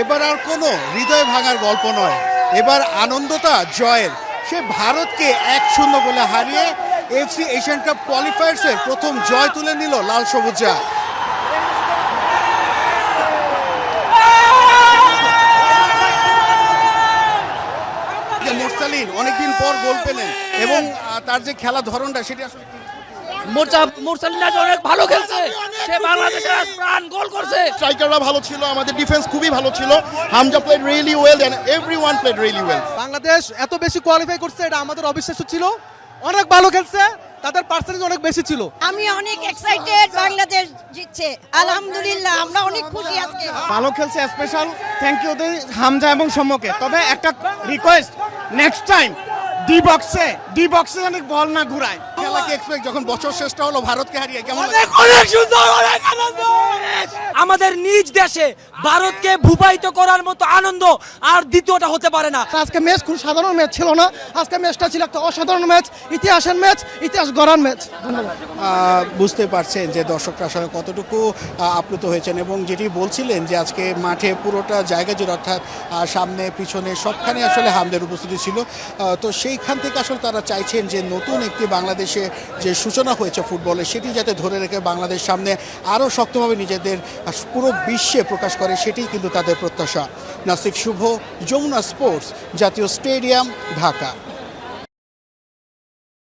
এবার আর কোনো হৃদয় ভাঙার গল্প নয়। এবার আনন্দটা জয়ের। সে ভারতকে এক শূন্য বলে হারিয়ে এফসি এশিয়ান কাপ কোয়ালিফায়ার্সের প্রথম জয় তুলে নিল লাল সবুজা মুরসালিন অনেকদিন পর গোল পেলেন এবং তার যে খেলা ধরনটা, সেটি আসলে? মোর্চা মুরসালিন অনেক ভালো খেলছে। সে বাংলাদেশের প্রাণ গোল করছে। স্ট্রাইকাররা ভালো ছিল আমাদের ডিফেন্স খুবই ভালো ছিল। Hamza played really well and everyone played really well Bangladesh এত বেশি কোয়ালিফাই করছে এটা আমাদের অবিশ্বাস্য ছিল। অনেক ভালো খেলছে তাদের পার্সেন্টেজ অনেক বেশি ছিল। আমি অনেক এক্সাইটেড বাংলাদেশ জিতছে। আলহামদুলিল্লাহ আমরা অনেক খুশি আজকে। ভালো খেলছে স্পেশাল থ্যাংক ইউ হামজা এবং সম্মুখে তবে একটা রিকোয়েস্ট নেক্সট টাইম ডি বক্সে ডি বক্সে যেন বল না ঘুরায়। খেলা কি এক্সপেক্ট যখন বছর শেষটা হলো ভারতকে হারিয়ে কেমন অনেক অনেক সুন্দর অনেক আনন্দ। আমাদের নিজ দেশে ভারতকে ভূপায়িত করার মতো আনন্দ আর দ্বিতীয়টা হতে পারে না। আজকে ম্যাচ খুব সাধারণ ম্যাচ ছিল না। আজকে ম্যাচটা ছিল একটা অসাধারণ ম্যাচ ইতিহাসের ম্যাচ ইতিহাস গড়ার ম্যাচ। ধন্যবাদ বুঝতে পারছেন যে দর্শকরা আসলে কতটুকু আপ্লুত হয়েছেন এবং যেটি বলছিলেন যে আজকে মাঠে পুরোটা জায়গা জুড়ে অর্থাৎ সামনে পিছনে সবখানে আসলে হামদের উপস্থিতি ছিল। তো সেইখান থেকে আসলে তারা চাইছেন যে নতুন একটি বাংলাদেশে যে সূচনা হয়েছে ফুটবলে সেটি যাতে ধরে রেখে বাংলাদেশ সামনে আরও শক্তভাবে নিজেদের পুরো বিশ্বে প্রকাশ করে সেটি কিন্তু তাদের প্রত্যাশা। নাসিফ শুভ, যমুনা স্পোর্টস, জাতীয় স্টেডিয়াম, ঢাকা।